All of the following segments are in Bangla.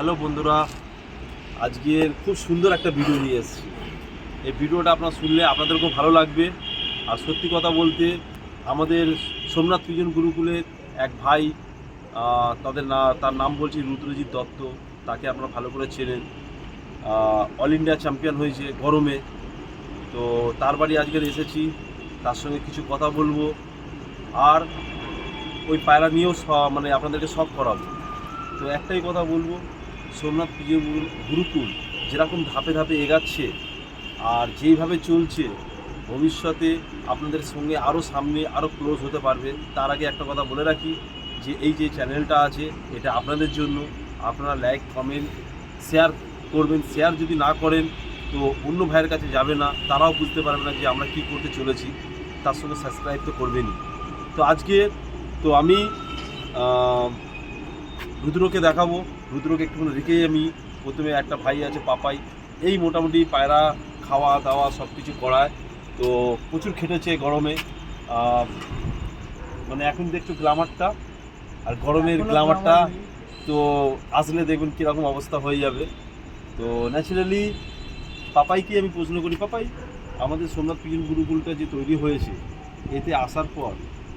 হ্যালো বন্ধুরা আজকের খুব সুন্দর একটা ভিডিও নিয়ে এসেছি। এই ভিডিওটা আপনার শুনলে আপনাদের খুব ভালো লাগবে। আর সত্যি কথা বলতে, আমাদের সোমনাথ পিজন গুরুকুলের এক ভাই তাদের না, তার নাম বলছি রুদ্রজিৎ দত্ত, তাকে আপনারা ভালো করে চেনেন। অল ইন্ডিয়া চ্যাম্পিয়ন হয়েছে গরমে। তো তার বাড়ি আজকের এসেছি, তার সঙ্গে কিছু কথা বলব। আর ওই পায়রা নিয়েও মানে আপনাদেরকে সব করাবো। তো একটাই কথা বলব সোমনাথ পুজো গুরুকুল যেরকম ধাপে ধাপে এগাচ্ছে আর যেইভাবে চলছে, ভবিষ্যতে আপনাদের সঙ্গে আরও সামনে আরও ক্লোজ হতে পারবে। তার আগে একটা কথা বলে রাখি যে, এই যে চ্যানেলটা আছে, এটা আপনাদের জন্য। আপনারা লাইক কমেন্ট শেয়ার করবেন। শেয়ার যদি না করেন, তো অন্য ভাইয়ের কাছে যাবে না। তারাও বুঝতে পারবে না যে আমরা কী করতে চলেছি। তার সঙ্গে সাবস্ক্রাইব তো করবেনই। তো আজকে, তো আমি রুদ্রকে দেখাবো। রুদ্রকে একটুখানি রেখেই আমি প্রথমে একটা ভাই আছে পাপাই। এই মোটামুটি পায়রা খাওয়া দাওয়া সব কিছু করায়। তো প্রচুর খেটেছে গরমে। মানে এখন দেখছ গ্লামারটা আর গরমের গ্লামারটা তো আসলে দেখবেন কীরকম অবস্থা হয়ে যাবে। তো ন্যাচারালি পাপাইকে আমি প্রশ্ন করি পাপাই আমাদের সোমনাথ পিজন গুরুকুলটা যে তৈরি হয়েছে এতে আসার পর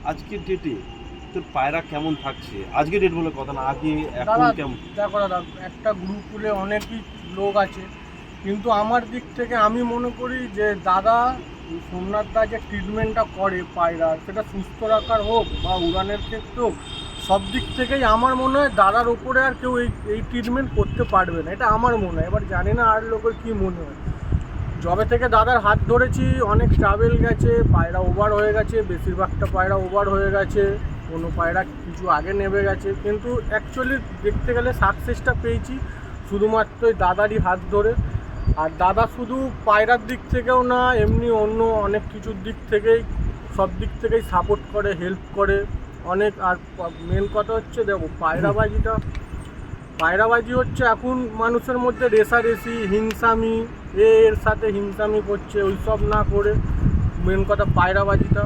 আজকের ডেটে তোর পায়রা কেমন থাকছে? আজকে ডেট বলে কথা না আগে এখন কেমন? দেখো দাদা একটা গ্রুপুলে অনেকই লোক আছে। কিন্তু আমার দিক থেকে আমি মনে করি যে দাদা সোমনাথ দা যে ট্রিটমেন্টটা করে পায়রার সেটা সুস্থ রাখার হোক বা উড়ানের ক্ষেত্রে হোক সব দিক থেকেই আমার মনে হয় দাদার ওপরে আর কেউ এই এই ট্রিটমেন্ট করতে পারবে না। এটা আমার মনে হয়। এবার জানি না আর লোকের কী মনে হয়। যবে থেকে দাদার হাত ধরেছি অনেক ট্রাভেল গেছে পায়রা ওভার হয়ে গেছে বেশিরভাগটা পায়রা ওভার হয়ে গেছে। কোনো পায়রা কিছু আগে নেমে গেছে, কিন্তু অ্যাকচুয়ালি দেখতে গেলে সাকসেসটা পেয়েছি, শুধুমাত্র ওই দাদারই হাত ধরে। আর দাদা শুধু পায়রার দিক থেকেও না, এমনি অন্য অনেক কিছুর দিক থেকেই, সব দিক থেকেই সাপোর্ট করে হেল্প করে। অনেক, আর মেন কথা হচ্ছে দেখো, পায়রাবাজিটা, পায়রাবাজি হচ্ছে এখন মানুষের মধ্যে রেসারেসি হিংসামি এর সাথে হিংসামি করছে, ওইসব না করে। মেন কথা পায়রাবাজিটা।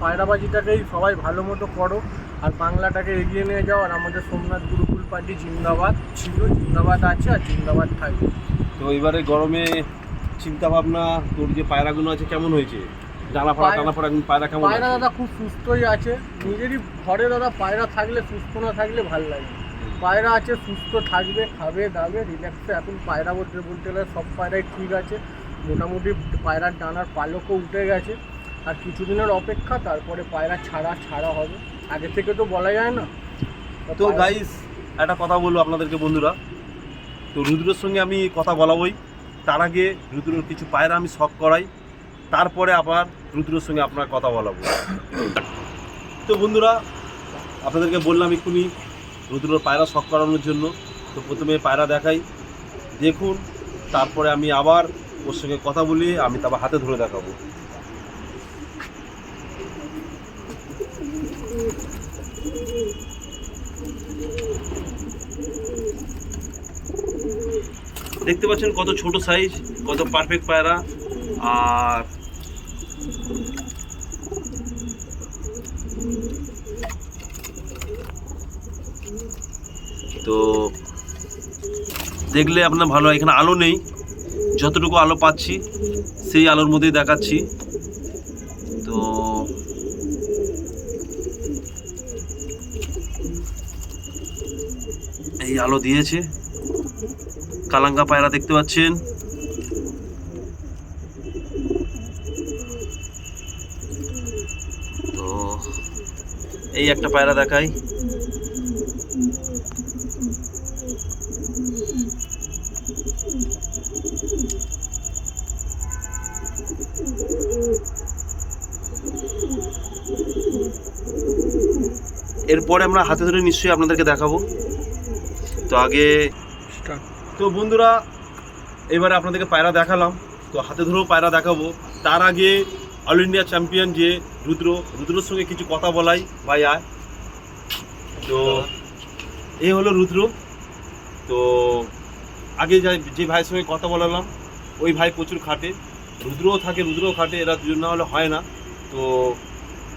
পায়রাবাজিটাকেই সবাই ভালো মতো করো। আর বাংলাটাকে এগিয়ে নিয়ে যাও। আর আমাদের সোমনাথ গুরুকুল পার্টি জিন্দাবাদ ছিল জিন্দাবাদ আছে আর জিন্দাবাদ থাকবে। তো এবারে গরমে চিন্তা ভাবনা তোর যে পায়রাগুলো আছে কেমন হয়েছে? ডানা ফাড়া পায়রা- টানা ফাড়া পায়রা কেমন পায়রা? দাদা খুব সুস্থই আছে। নিজেরই ঘরে দাদা পায়রা থাকলে সুস্থ না থাকলে ভালো লাগে পায়রা আছে সুস্থ থাকবে খাবে দাবে রিল্যাক্সে এখন পায়রা বলতে বলতে গেলে সব পায়রাই ঠিক আছে। মোটামুটি পায়রার ডানার পালকও উঠে গেছে। আর কিছুদিনের অপেক্ষা তারপরে পায়রা ছাড়া ছাড়া হবে। আগে থেকে তো বলা যায় না। তো গাইস একটা কথা বলব আপনাদেরকে বন্ধুরা। তো রুদ্রের সঙ্গে আমি কথা বলাবই। তার আগে রুদ্রর কিছু পায়রা আমি শখ করাই। তারপরে আবার রুদ্রের সঙ্গে আপনার কথা বলাবো। তো বন্ধুরা আপনাদেরকে বললাম এক্ষুনি রুদ্রর পায়রা শখ করানোর জন্য। তো প্রথমে পায়রা দেখাই। দেখুন তারপরে আমি আবার ওর সঙ্গে কথা বলি আমি তারপর হাতে ধরে দেখাবো। দেখতে পাচ্ছেন কত ছোট সাইজ কত পারফেক্ট পায়রা, আর তো দেখলে আপনার ভালো। এখানে আলো নেই যতটুকু আলো পাচ্ছি, সেই আলোর মধ্যেই দেখাচ্ছি আলো দিয়েছে। কালাঙ্গা পায়রা দেখতে পাচ্ছেন। তো এই একটা পায়রা দেখাই। এরপরে আমরা হাতে ধরে নিশ্চয়ই আপনাদেরকে দেখাবো। তো আগে তো বন্ধুরা এবারে আপনাদেরকে পায়রা দেখালাম। তো হাতে ধরেও পায়রা দেখাবো। তার আগে অল ইন্ডিয়া চ্যাম্পিয়ন যে রুদ্র রুদ্রর সঙ্গে কিছু কথা বলাই ভাই আয় তো এই হলো রুদ্র। তো আগে যে যে ভাইয়ের সঙ্গে কথা বলালাম ওই ভাই প্রচুর খাটে। রুদ্রও থাকে রুদ্রও খাটে এরা দুজন না হলে হয় না। তো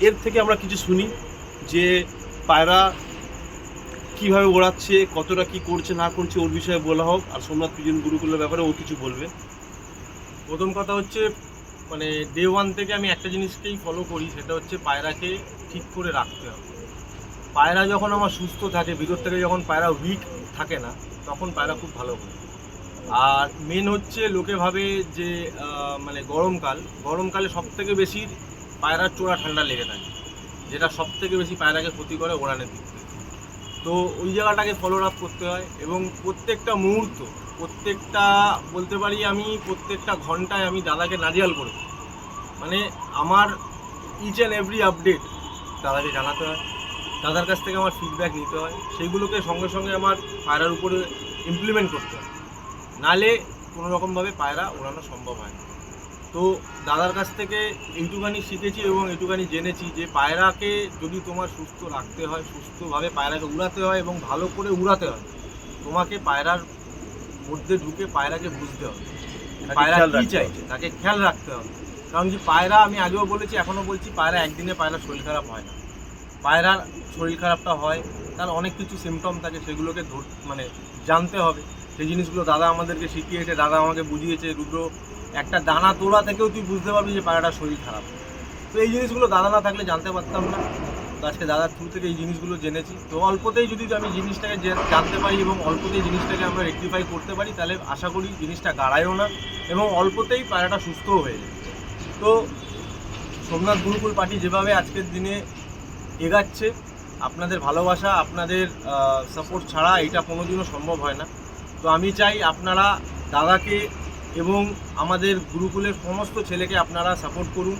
এর থেকে আমরা কিছু শুনি যে পায়রা কীভাবে ওড়াচ্ছে, কতটা কি করছে, না করছে, ওর বিষয়ে বলা হোক, আর সোমনাথ পিজন গুরুকুলের ব্যাপারে ও কিছু বলবে। প্রথম কথা হচ্ছে মানে ডে ওয়ান থেকে আমি একটা জিনিসকেই ফলো করি, সেটা হচ্ছে পায়রাকে ঠিক করে রাখতে হবে। পায়রা যখন আমার সুস্থ থাকে, ভিতর থেকে যখন পায়রা উইক থাকে না, তখন পায়রা খুব ভালো করে। আর মেন হচ্ছে, লোকে ভাবে যে মানে গরমকাল, গরমকালে সব থেকে বেশি পায়রার চোরা ঠান্ডা লেগে থাকে, যেটা সব থেকে বেশি পায়রাকে ক্ষতি করে ওড়ানের দিক। তো ওই জায়গাটাকে ফলো আপ করতে হয় এবং প্রত্যেকটা মুহূর্ত, প্রত্যেকটা বলতে পারি আমি প্রত্যেকটা ঘন্টায় আমি দাদাকে নাজিয়াল করে মানে আমার ইচ অ্যান্ড এভরি আপডেট দাদাকে জানাতে হয়, দাদার কাছ থেকে আমার ফিডব্যাক নিতে হয়, সেইগুলোকে সঙ্গে সঙ্গে আমার পায়রার উপরে ইমপ্লিমেন্ট করতে হয়। নালে কোনো রকমভাবে পায়রা ওড়ানো সম্ভব হয় না। তো দাদার কাছ থেকে এইটুখানি শিখেছি এবং এইটুখানি জেনেছি যে পায়রাকে যদি তোমার সুস্থ রাখতে হয় সুস্থভাবে পায়রাকে উড়াতে হয় এবং ভালো করে উড়াতে হয় তোমাকে পায়রার মধ্যে ঢুকে পায়রাকে বুঝতে হবে পায়রা কি চাইছে তাকে খেয়াল রাখতে হবে। কারণ যে পায়রা আমি আগেও বলেছি এখনও বলছি পায়রা একদিনে পায়রা শরীর খারাপ হয় না। পায়রার শরীর খারাপটা হয় তার অনেক কিছু সিমটম থাকে সেগুলোকে ধর মানে জানতে হবে। সেই জিনিসগুলো দাদা আমাদেরকে শিখিয়েছে দাদা আমাকে বুঝিয়েছে রুদ্র একটা দানা তোলা থেকেও তুই বুঝতে পারবি যে পায়রাটার শরীর খারাপ। তো এই জিনিসগুলো দাদা না থাকলে জানতে পারতাম না। তো আজকে দাদার থ্রু থেকে এই জিনিসগুলো জেনেছি। তো অল্পতেই যদি আমি জিনিসটাকে জানতে পারি এবং অল্পতেই জিনিসটাকে আমরা রেকটিফাই করতে পারি, তাহলে আশা করি জিনিসটা গাড়ায়ও না এবং অল্পতেই পায়রাটা সুস্থও হয়ে যায় তো সোমনাথ গুরুকুল পার্টি যেভাবে আজকের দিনে এগাচ্ছে, আপনাদের ভালোবাসা, আপনাদের সাপোর্ট ছাড়া এটা কোনোদিনও সম্ভব হয় না। তো আমি চাই আপনারা দাদাকে এবং আমাদের গুরুকুলের সমস্ত ছেলেকে আপনারা সাপোর্ট করুন,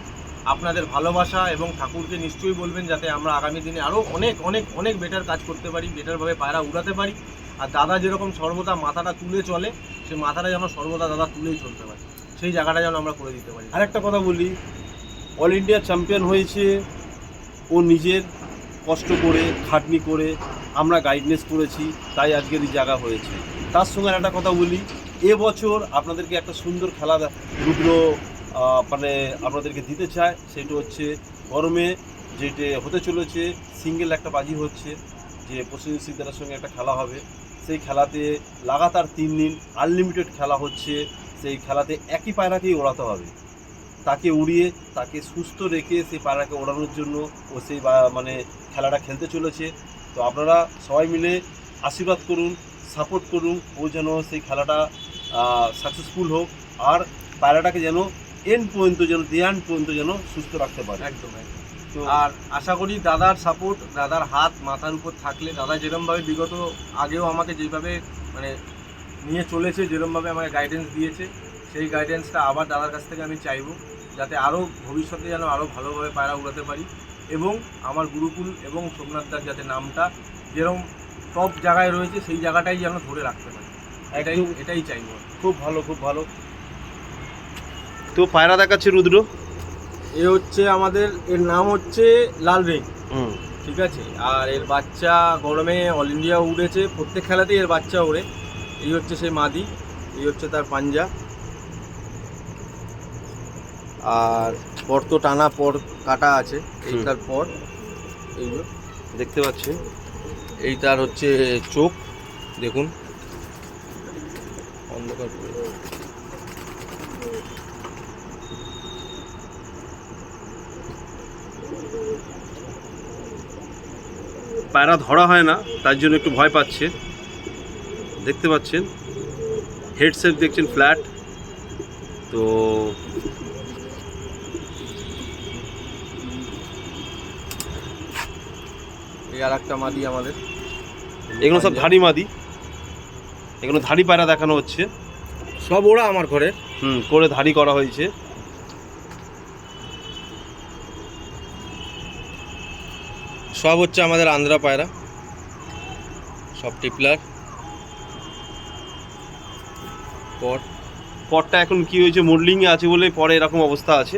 আপনাদের ভালোবাসা এবং ঠাকুরকে নিশ্চয়ই বলবেন যাতে আমরা আগামী দিনে আরও অনেক অনেক অনেক বেটার কাজ করতে পারি বেটারভাবে পায়রা উড়াতে পারি। আর দাদা যেরকম সর্বদা মাথাটা তুলে চলে, সেই মাথাটা যেন সর্বদা দাদা তুলেই চলতে পারে। সেই জায়গাটা যেন আমরা করে দিতে পারি। আরেকটা কথা বলি অল ইন্ডিয়া চ্যাম্পিয়ন হয়েছে, ও নিজের কষ্ট করে, খাটনি করে আমরা গাইডনেস করেছি, তাই আজকের এই জায়গা হয়েছে। তার সঙ্গে একটা কথা বলি এবছর আপনাদেরকে একটা সুন্দর খেলা রুদ্র মানে আপনাদেরকে দিতে চায়, সেটা হচ্ছে গরমে যেটা হতে চলেছে, সিঙ্গেল একটা বাজি হচ্ছে, যে পশ্চিম সিদ্ধারের সঙ্গে একটা খেলা হবে। সেই খেলাতে লাগাতার তিন দিন আনলিমিটেড খেলা হচ্ছে, সেই খেলাতে একই পায়রাকেই ওড়াতে হবে। তাকে উড়িয়ে, তাকে সুস্থ রেখে সেই পায়রাকে ওড়ানোর জন্য ও সেই মানে খেলাটা খেলতে চলেছে। তো আপনারা সবাই মিলে আশীর্বাদ করুন সাপোর্ট করুন, ও যেন সেই খেলাটা সাকসেসফুল হোক আর পায়রাটাকে যেন এন্ড পর্যন্ত যেন দেয়ান পর্যন্ত যেন সুস্থ রাখতে পারে। একদম আর আশা করি দাদার সাপোর্ট দাদার হাত মাথার উপর থাকলে দাদা যেরমভাবে বিগত আগেও আমাকে যেভাবে মানে নিয়ে চলেছে যেরমভাবে আমাকে গাইডেন্স দিয়েছে সেই গাইডেন্সটা আবার দাদার কাছ থেকে আমি চাইব যাতে আরও ভবিষ্যতে যেন আরও ভালোভাবে পায়রা উড়াতে পারি এবং আমার গুরুকুল এবং সোমনাথদার যাতে নামটা যেরকম টপ জায়গায় রয়েছে সেই জায়গাটাই যেন ধরে রাখতে পারি। এটাই এটাই চাইব। খুব ভালো খুব ভালো। তো পায়রা দেখাচ্ছে রুদ্র? এ হচ্ছে আমাদের এর নাম হচ্ছে লাল রিং। হুম। ঠিক আছে? আর এর বাচ্চা গরমে অল ইন্ডিয়া উড়েছে। প্রত্যেক খেলাতেই এর বাচ্চা ওড়ে। এই হচ্ছে সেই মাদি। এই হচ্ছে তার পাঞ্জা। আর পর তো টানা পর কাটা আছে। এই তার পর। এইগুলো। দেখতে পাচ্ছি। এই তার হচ্ছে চোখ। দেখুন। অন্ধকার পড়ে। পায়রা ধরা হয় না তার জন্য একটু ভয় পাচ্ছে দেখতে পাচ্ছেন হেডসেট দেখছেন ফ্ল্যাট তো এই আর একটা মাদি আমাদের এগুলো সব। ধাড়ি মাদি এগুলো ধাড়ি পায়রা দেখানো হচ্ছে। সব ওরা আমার ঘরে। হুম করে ধাড়ি করা হয়েছে। সব হচ্ছে আমাদের আন্ধ্রা পায়রা। সব টিপলার। পট। পটটা এখন কি হয়েছে মডেলিংয়ে আছে বলে পরে এরকম অবস্থা আছে।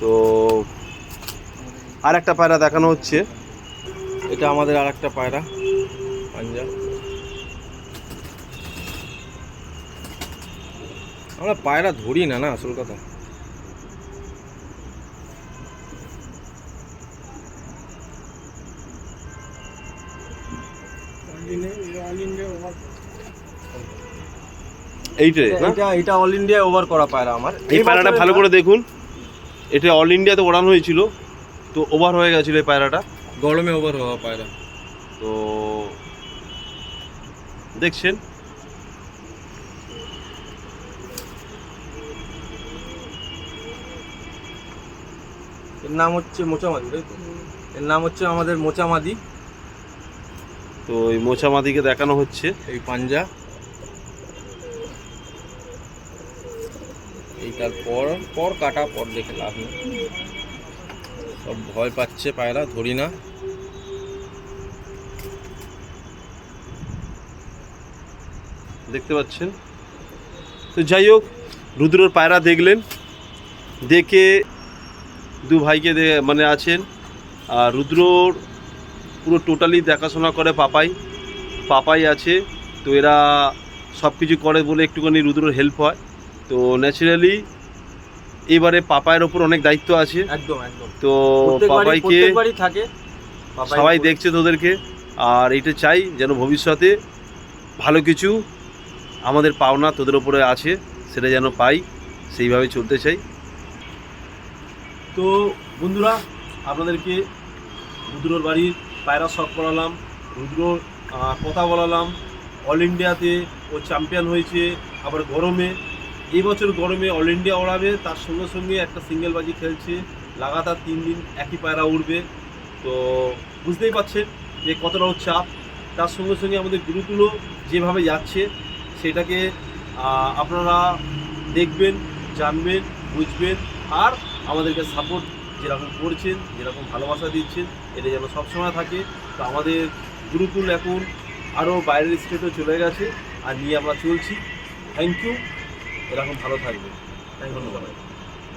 তো আর একটা পায়রা দেখানো হচ্ছে। এটা আমাদের আর একটা পায়রা পাঞ্জা আমরা পায়রা ধরি না না আসল কথা। এইটাই এটা এটা অল ইন্ডিয়া ওভার করা পায়রা আমার। এই পায়রাটা ভালো করে দেখুন। এটা অল ইন্ডিয়াতে ওড়ানো হয়েছিল তো ওভার হয়ে গেছিল এই পায়রাটা। গরমে ওভার হওয়া পায়রা। তো দেখছেন এর নাম হচ্ছে মোচামাদি তাই তো? এর নাম হচ্ছে আমাদের মোচামাদি। তো এই মোছামাদিকে দেখানো হচ্ছে। এই পাঞ্জা। এইটার পর পর কাটা পর দেখে লাভ নেই। সব ভয় পাচ্ছে পায়রা ধরি না। দেখতে পাচ্ছেন? তো যাই হোক রুদ্রর পায়রা দেখলেন। দেখে দু ভাইকে মানে আছেন। আর রুদ্রর পুরো টোটালি দেখাশোনা করে পাপাই। পাপাই আছে তো এরা সব কিছু করে বলে একটুখানি রুদ্রর হেল্প হয়। তো ন্যাচারালি এবারে পাপায়ের ওপর অনেক দায়িত্ব আছে। একদম একদম। তো পাপাইকে থাকে। সবাই দেখছে তোদেরকে। আর এটা চাই যেন ভবিষ্যতে ভালো কিছু আমাদের পাওনা তোদের ওপরে আছে সেটা যেন পাই সেইভাবে চলতে চাই। তো বন্ধুরা, আপনাদেরকে রুদ্রর বাড়ির পায়রা শখ করালাম রুদ্রর কথা বলালাম অল ইন্ডিয়াতে ও চ্যাম্পিয়ন হয়েছে, আবার গরমে। এই বছর গরমে অল ইন্ডিয়া ওড়াবে, তার সঙ্গে সঙ্গে একটা সিঙ্গেল বাজি খেলছে, লাগাতার তিন দিন একই পায়রা উঠবে তো বুঝতেই পারছেন যে কতটা ওর চাপ তার সঙ্গে সঙ্গে আমাদের গুরুকুলও যেভাবে যাচ্ছে, সেটাকে আপনারা দেখবেন, জানবেন, বুঝবেন। আর আমাদেরকে সাপোর্ট যেরকম করছেন, যেরকম ভালোবাসা দিচ্ছেন, এটা যেন সবসময় থাকে। তো আমাদের গুরুকুল এখন আরও বাইরের স্টেটও চলে গেছে, আর নিয়ে আমরা চলছি। থ্যাংক ইউ এরকম ভালো থাকবে ধন্যবাদ।